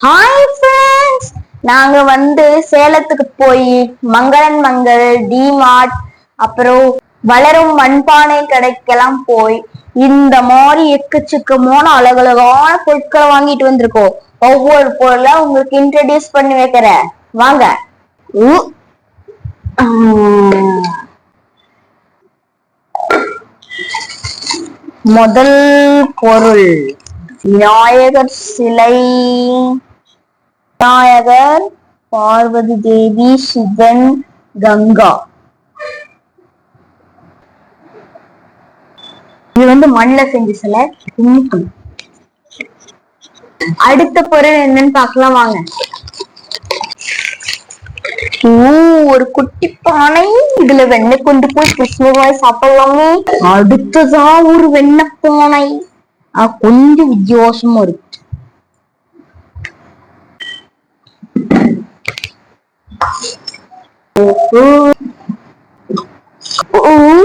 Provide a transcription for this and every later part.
Hi friends நாங்க வந்து சேலத்துக்கு போய் மங்களன் மங்கள் டிமார்ட் அப்புறம் வளரும் மண்பானை கடைக்கெல்லாம் போய் இந்த மாதிரி எக்கச்சக்கமான அழகழகான பொருட்களை வாங்கிட்டு வந்திருக்கோம். ஒவ்வொரு பொருளை உங்களுக்கு இன்ட்ரடியூஸ் பண்ணி வைக்கிறேன். வாங்க. முதல் பொருள் விநாயகர் சிலை. விநாயகர் பார்வதி தேவி சிவன் கங்கா. இது வந்து மண்ல செஞ்ச சிலை அடுத்த பொருள் என்னன்னு பாக்கலாம் வாங்க. ஒரு குட்டி பானை. இதுல வெண்ணெய் கொண்டு போய் கிருஷ்ணராய் சாப்பிடலாமே. அடுத்ததா ஒரு வெண்ணெய் பானை. கொஞ்சம் வித்தியாசமா இருக்கு.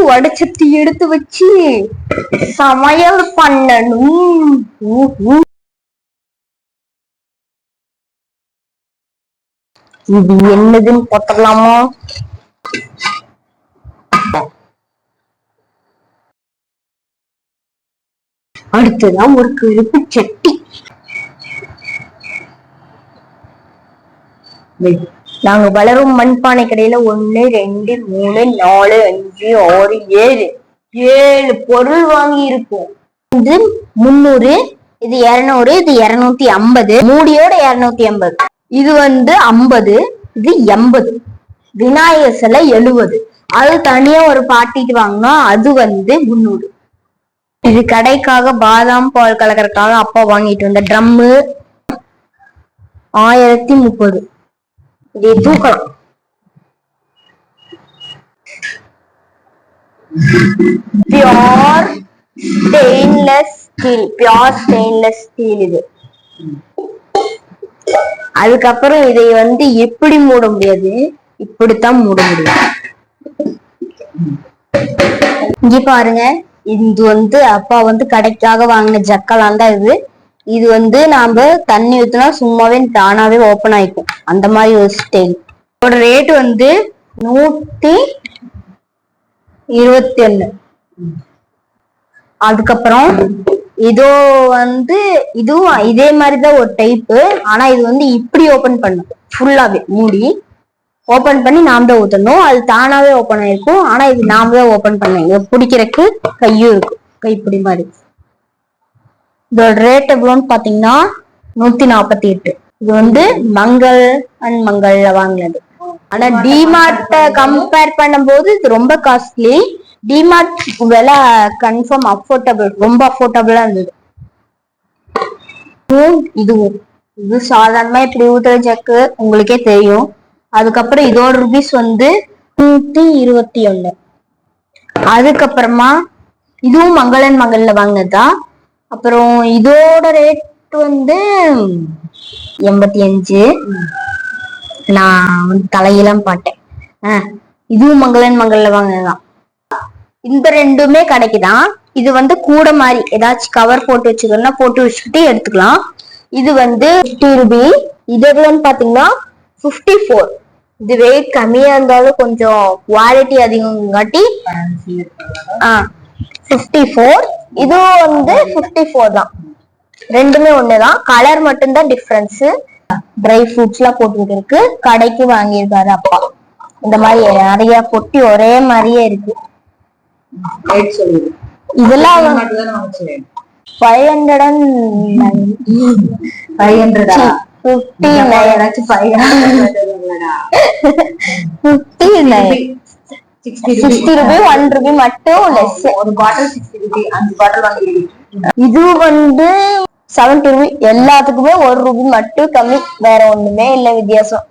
வடச்சத்தி எடுத்து வச்சு சமையல் பண்ணணும். இது என்னதுன்னு போட்டுடலாமா அடுத்ததான் ஒரு கருப்பு சட்டி. நாங்க வளரும் மண்பானை கடையில ஒண்ணு ரெண்டு மூணு நாலு அஞ்சு ஆறு ஏழு. ஏழு பொருள் வாங்கி இருக்கோம் இது முந்நூறு இது இருநூறு இது இருநூத்தி ஐம்பது. மூடியோட இருநூத்தி ஐம்பது. இது வந்து ஐம்பது இது எண்பது. விநாயகர் சிலை எழுபது. அது தனியா ஒரு பாட்டிட்டு வாங்கினா அது வந்து முந்நூறு. இது கடைக்காக பாதாம் பால் கலக்கறதுக்காக அப்பா வாங்கிட்டு வந்த ட்ரம்மு. ஆயிரத்தி முப்பது. இதை தூக்கலாம் pure stainless steel pure stainless steel இது. அதுக்கப்புறம் இதை வந்து எப்படி மூட முடியாது? இப்படித்தான் மூட முடியும். இங்க பாருங்க இது வந்து அப்பா வந்து கடைக்காக வாங்கின ஜக்கலாம் தான் இது. இது வந்து நாம தண்ணி ஊத்தினா சும்மாவே தானாவே ஓபன் ஆயிக்கும். அந்த மாதிரி ஒரு ஸ்டைல் இதோட ரேட் வந்து நூத்தி இருபத்தி ஒண்ணு அதுக்கப்புறம் இதோ வந்து இதுவும் இதே மாதிரிதான் ஒரு டைப்பு ஆனா இது வந்து இப்படி ஓபன் பண்ணும். ஃபுல்லாவே மூடி ஓபன் பண்ணி நாம தான் ஊத்தணும். அது தானாவே ஓபன் ஆயிருக்கும். ஆனா இது நாம தான் ஓபன் பண்ணணும். பிடிக்கிறதுக்கு கையும் இருக்கும். கைப்பிடி மாதிரி. இதோட ரேட் எவ்வளோன்னு பாத்தீங்கன்னா நூத்தி நாற்பத்தி எட்டு. இது வந்து மங்கள் அண்ட் மங்கள்ல வாங்கினது. ஆனா டிமார்ட்ட கம்பேர் பண்ணும்போது இது ரொம்ப காஸ்ட்லி டிமார்ட் விலை கன்ஃபார்ம் அஃபோர்டபுள் ரொம்ப அஃபோர்டபுளா இருந்தது. இதுவும் இதுவும் இது சாதாரணமா இப்படி ஊத்துற ஜக்கு உங்களுக்கே தெரியும். அதுக்கப்புறம் இதோட ருபீஸ் வந்து நூத்தி இருபத்தி ஒண்ணு. அதுக்கப்புறமா இதுவும் மங்களன் மங்கள்ல வாங்கினதுதான் அப்புறம் இதோட ரேட் வந்து எண்பத்தி அஞ்சு. நான் வந்து தலையெல்லாம் பாட்டேன் இதுவும் மங்களன் மங்கள்ல வாங்கினதுதான். இந்த ரெண்டுமே கிடைக்குதான். இது வந்து கூட மாதிரி ஏதாச்சும் கவர் போட்டு வச்சுக்கணும்னா போட்டு வச்சுக்கிட்டு எடுத்துக்கலாம். இது வந்து ஃபிஃப்டி ருபி இது எவ்வளோன்னு பாத்தீங்கன்னா ஃபிஃப்டி ஃபோர் இது வெயிட் கம்மியா இருந்தாலும் கொஞ்சம் குவாலிட்டி அதிகங்காட்டி ஃபிஃப்டி ஃபோர் இதுவும் வந்து ஃபிஃப்டி ஃபோர் தான். ரெண்டுமே ஒண்ணுதான். கலர் மட்டும்தான் டிஃபரன்ஸ் ட்ரை ஃப்ரூட்ஸ் எல்லாம் போட்டுக்கிட்டு இருக்கு. கடைக்கு வாங்கியிருக்காரு அப்பா. இந்த மாதிரி நிறைய பொட்டி ஒரே மாதிரியே இருக்கு. இதெல்லாம் five hundred and five ஹண்ட்ரடா fifty five fifty nine sixty rupee one rupee மட்டும் லெஸ் ஒரு பாட்டில் சிக்ஸ்டி ருபி அஞ்சு பாட்டில் வாங்கிருக்கீங்க இது வந்து செவன்டி ருபி எல்லாத்துக்குமே ஒரு ரூபி மட்டும் கம்மி. வேற ஒண்ணுமே இல்ல வித்தியாசம்.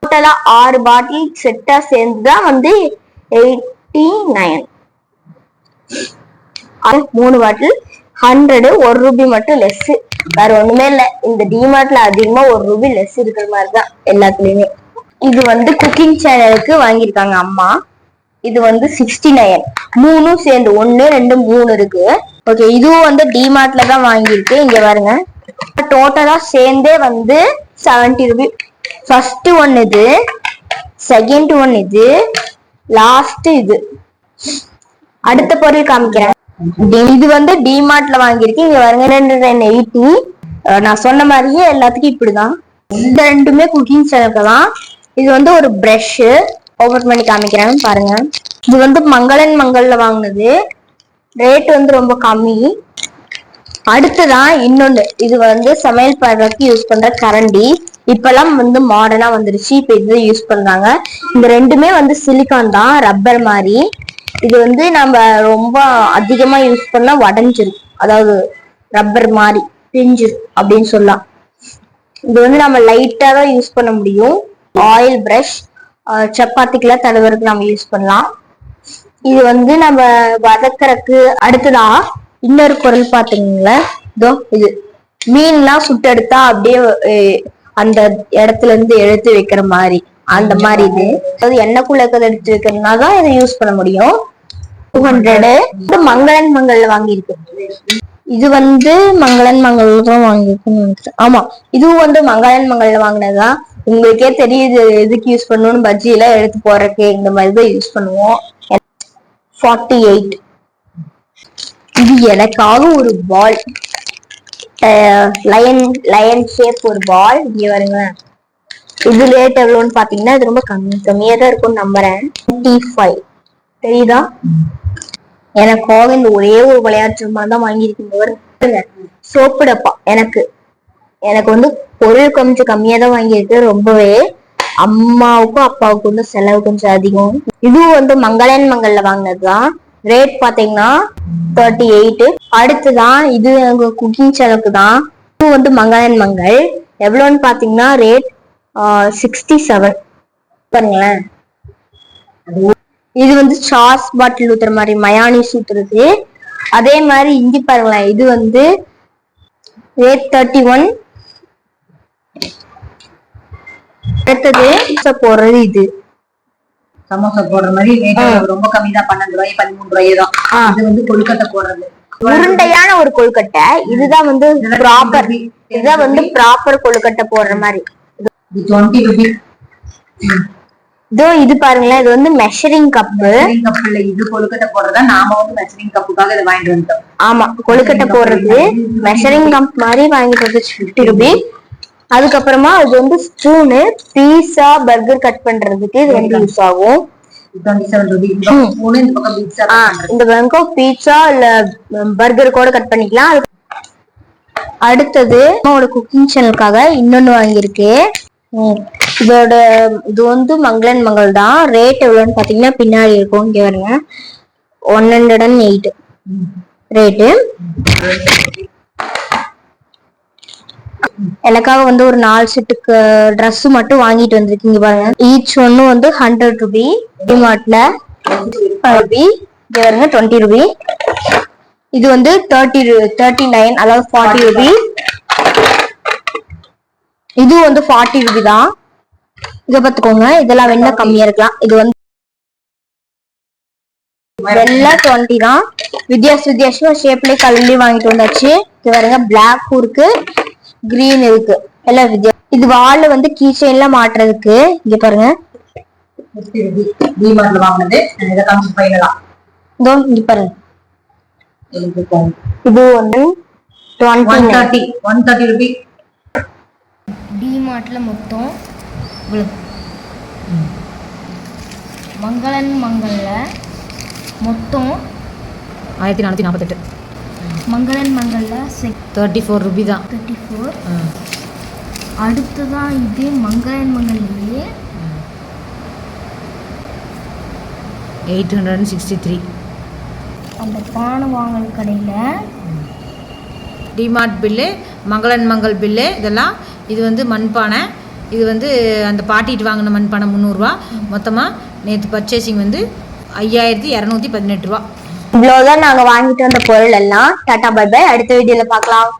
டோட்டலா ஆறு பாட்டில் செட்டா சேர்ந்துதான் வந்து எயிட்டி நைன் மூணு பாட்டில் ஹண்ட்ரடு ஒரு ரூபி மட்டும் லெஸ் வேற ஒண்ணுமே இல்ல. இந்த டிமார்ட்ல அதிகமா ஒரு ரூபி லெஸ் இருக்கிற மாதிரி தான் எல்லாத்துலயுமே. இது வந்து குக்கிங் சேனலுக்கு வாங்கியிருக்காங்க அம்மா. இது வந்து சிக்ஸ்டி நைன் மூணும் சேர்ந்து ஒன்னு ரெண்டு மூணு இருக்கு. ஓகே இதுவும் வந்து டிமார்ட்ல தான் வாங்கியிருக்கு. இங்க பாருங்க. டோட்டலா சேர்ந்தே வந்து செவன்டி ருபி ஃபர்ஸ்ட் ஒன் இது செகண்ட் ஒன் இது லாஸ்ட் இது. அடுத்த பொருள் காமிக்கிறேன். இது வந்து டிமார்ட்ல வாங்கியிருக்கு. இங்க பாருங்க ரெண்டு ரெண்டு எயிட்டி நான் சொன்ன மாதிரியே எல்லாத்துக்கும் இப்படிதான். இந்த ரெண்டுமே குக்கிங் செலவுக்கு தான். இது வந்து ஒரு பிரஷ் ஓபன் பண்ணி காமிக்கிறேன் பாருங்க. இது வந்து மங்களன் மங்கள்ல வாங்கினது. ரேட் வந்து ரொம்ப கம்மி. அடுத்ததான் இன்னொன்னு இது வந்து சமையல் பண்றதுக்கு யூஸ் பண்ற கரண்டி. இப்பெல்லாம் வந்து மாடர்னா வந்துருச்சு. இப்ப இது யூஸ் பண்றாங்க. இந்த ரெண்டுமே வந்து சிலிக்கான் தான் ரப்பர் மாதிரி. இது வந்து நம்ம ரொம்ப அதிகமா யூஸ் பண்ணா உடஞ்சிரும். அதாவது ரப்பர் மாதிரி பிஞ்சிரும் அப்படின்னு சொல்லலாம். இது வந்து நம்ம லைட்டா தான் யூஸ் பண்ண முடியும். ஆயில் பிரஷ் சப்பாத்திக்கெல்லாம் தடவுறதுக்கு நம்ம யூஸ் பண்ணலாம். இது வந்து நம்ம வதக்கறதுக்கு அடுத்ததா இன்னொரு பொருள் பாத்தீங்களா இதோ இது. மீன்லாம் சுட்டெடுத்தா அப்படியே அந்த இடத்துல இருந்து எடுத்து வைக்கிற மாதிரி. அந்த மாதிரி இது. அதாவது எண்ணெய்க்குள்ள இருக்கிறத எடுத்து வைக்கிறதுனா தான் இதை யூஸ் பண்ண முடியும். டூ ஹண்ட்ரடு இது மங்களன் மங்கல்ல வாங்கியிருக்கு இது வந்து மங்களன் மங்கல்ல தான் வாங்கியிருக்குன்னு நினைக்கிறேன். ஆமா. இதுவும் வந்து மங்களன் மங்கள்ல வாங்கினதுதான். உங்களுக்கே தெரியுது எதுக்கு யூஸ் பண்ணணும்னு பஜ்ஜி எல்லாம் எடுத்து போறதுக்கு இந்த மாதிரி தான் யூஸ் பண்ணுவோம். ஃபார்ட்டி எயிட் இது எனக்காக ஒரு பால் லயன் லயன் ஷேப் ஒரு பால் இங்க வருங்க இது ரேட் எவ்வளோன்னு பாத்தீங்கன்னா இது ரொம்ப கம்மி கம்மியா தான் இருக்கும்னு நம்புறேன். டுவெண்ட்டி ஃபைவ் தெரியுதா? எனக்காக இந்த ஒரே ஒரு விளையாட்டு ஜாமான் தான் வாங்கியிருக்கீங்க சோப்பு டப்பா எனக்கு. எனக்கு வந்து பொருள் கொஞ்சம் கம்மியா தான் வாங்கியிருக்கு. ரொம்பவே அம்மாவுக்கும் அப்பாவுக்கும் வந்து செலவு கொஞ்சம் அதிகம். இதுவும் வந்து மங்களன் மங்கல்ல வாங்கினதுதான். ரேட் பாத்தீங்கன்னா தேர்ட்டி எயிட் அடுத்துதான் இது குக்கிங் செலவுக்கு தான் இது வந்து மங்களன் மங்கள். எவ்வளோன்னு பாத்தீங்கன்னா ரேட் சிக்ஸ்டி செவன் பாருங்களேன். இது வந்து சாஸ் பாட்டில் ஊத்துற மாதிரி மயானிஸ் ஊத்துறது. அதே மாதிரி இந்தி பாருங்களேன். இது வந்து ரேட் தேர்ட்டி ஒன் அடுத்தது போடுறது இது. சமோசா போடுற மாதிரி ரொம்ப கம்மி தான் பன்னெண்டு ரூபாய் பதிமூணு ரூபாய் தான். இது வந்து கொழுக்கட்டை போடுறது. உருண்டையான ஒரு கொழுக்கட்டை. இதுதான் வந்து ப்ராப்பர் இதுதான் வந்து ப்ராப்பர் கொழுக்கட்டை போடுற மாதிரி. இது டுவெண்ட்டி ருபி இதோ இது பாருங்களேன். இது வந்து மெஷரிங் மெஷரிங் கப்ல இது கொழுக்கட்டை போடுறதா? நாம வந்து மெஷரிங் கப்புக்காக இதை வாங்கிட்டு வந்துட்டோம். ஆமா. கொழுக்கட்டை போடுறது மெஷரிங் கப் மாதிரி வாங்கிட்டு வந்து ஃபிஃப்டி ருபி அதுக்கப்புறமா இது வந்து ஸ்பூனு பீஸா பர்கர் கட் பண்றதுக்கு இது வந்து யூஸ் ஆகும். இந்த பக்கம் பீட்சா இல்ல பர்கர் கூட கட் பண்ணிக்கலாம். அடுத்தது அம்மாவோட குக்கிங் சேனலுக்காக இன்னொன்னு வாங்கியிருக்கு. இதோட இது வந்து மங்களன் மங்கள் தான். ரேட் எவ்வளோன்னு பாத்தீங்கன்னா பின்னாடி இருக்கும். இங்க வருங்க one hundred and eight rate எனக்காக வந்து ஒரு நாலு செட்டுக்கு ட்ரெஸ் மட்டும் வாங்கிட்டு வந்திருக்கீங்க பாருங்க. ஈச் ஒன்னு வந்து ஹண்ட்ரட் ருபி டிமார்ட்ல ருபி இது வருங்க டுவெண்ட்டி ருபி இது வந்து தேர்ட்டி தேர்ட்டி நைன் அதாவது ஃபார்ட்டி ருபி இது வந்து ஃபார்ட்டி ருபி தான். இதை பார்த்துக்கோங்க இதெல்லாம் வேணா கம்மியா இருக்கலாம். இது வந்து எல்லாம் டுவெண்ட்டி தான். வித்தியாச வித்தியாசமா ஷேப்லயே கலர்லயே வாங்கிட்டு வந்தாச்சு. இது பாருங்க பிளாக்கும் இருக்கு கிரீன் இருக்கு. எல்லாம் இது வால்ல வந்து கீ செயின்லாம் மாட்டுறதுக்கு இங்க பாருங்க. இங்க பாருங்க. இது வந்து one twenty thirty one thirty rupee டிமார்ட்ல மொத்தம் மங்களன் மங்கல்ல மொத்தம் ஆயிரத்தி நானூற்றி நாற்பத்தெட்டு மங்களன் மங்கல்ல தேர்ட்டி ஃபோர் ருபி தான். தேர்ட்டி ஃபோர் அடுத்ததான் இது மங்களன் மங்கல்லையே eight hundred and sixty three அந்த பானை வாங்கல் கடையில டிமார்ட் பில்லு மங்களன் மங்கள் பில்லு இதெல்லாம் இது வந்து மண்பானை. இது வந்து அந்த பாட்டிட்டு வாங்கின மண்பானை முந்நூறுரூவா மொத்தமாக நேற்று பர்ச்சேசிங் வந்து ஐயாயிரத்தி இரநூத்தி பதினெட்டு ரூபா. இவ்வளவுதான் நாங்க வாங்கிட்டு வந்த பொருள் எல்லாம். டாடா பை பை அடுத்த வீடியோல பாக்கலாம்